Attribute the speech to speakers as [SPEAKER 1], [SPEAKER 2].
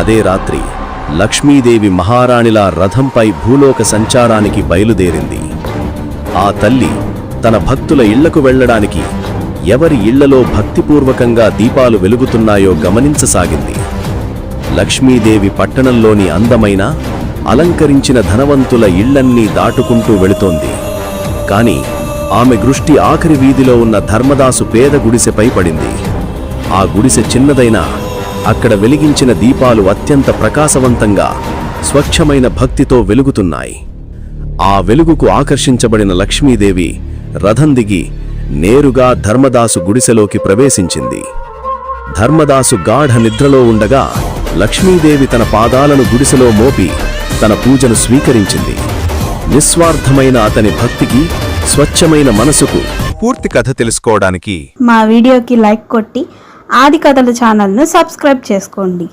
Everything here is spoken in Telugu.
[SPEAKER 1] అదే రాత్రి లక్ష్మీదేవి మహారాణిలా రథంపై భూలోక సంచారానికి బయలుదేరింది. ఆ తల్లి తన భక్తుల ఇళ్ళకు వెళ్ళడానికి ఎవరి ఇళ్ళలో భక్తిపూర్వకంగా దీపాలు వెలుగుతున్నాయో గమనించసాగింది. లక్ష్మీదేవి పట్టణంలోని అందమైన అలంకరించిన ధనవంతుల ఇళ్ళన్నీ దాటుకుంటూ వెళుతోంది. కాని ఆమె దృష్టి ఆఖరి వీధిలో ఉన్న ధర్మదాసు పేద గుడిసెపై పడింది ఆ గుడిసె చిన్నదైనా అక్కడ వెలిగించిన దీపాలు అత్యంత ప్రకాశవంతంగా స్వచ్ఛమైన భక్తితో వెలుగుతున్నాయి. ఆ వెలుగుకు ఆకర్షించబడిన లక్ష్మీదేవి రథం దిగి నేరుగా ధర్మదాసు గుడిసెలోకి ప్రవేశించింది. ధర్మదాసు గాఢ నిద్రలో ఉండగా లక్ష్మీదేవి తన పాదాలను గుడిసెలో మోపి తన పూజను స్వీకరించింది. నిస్వార్థమైన అతని భక్తికి స్వచ్ఛమైన మనసుకు
[SPEAKER 2] పూర్తి కథ తెలుసుకోవడానికి
[SPEAKER 3] మా వీడియోకి లైక్ కొట్టి ఆది కథల ఛానల్ను సబ్స్క్రైబ్ చేసుకోండి.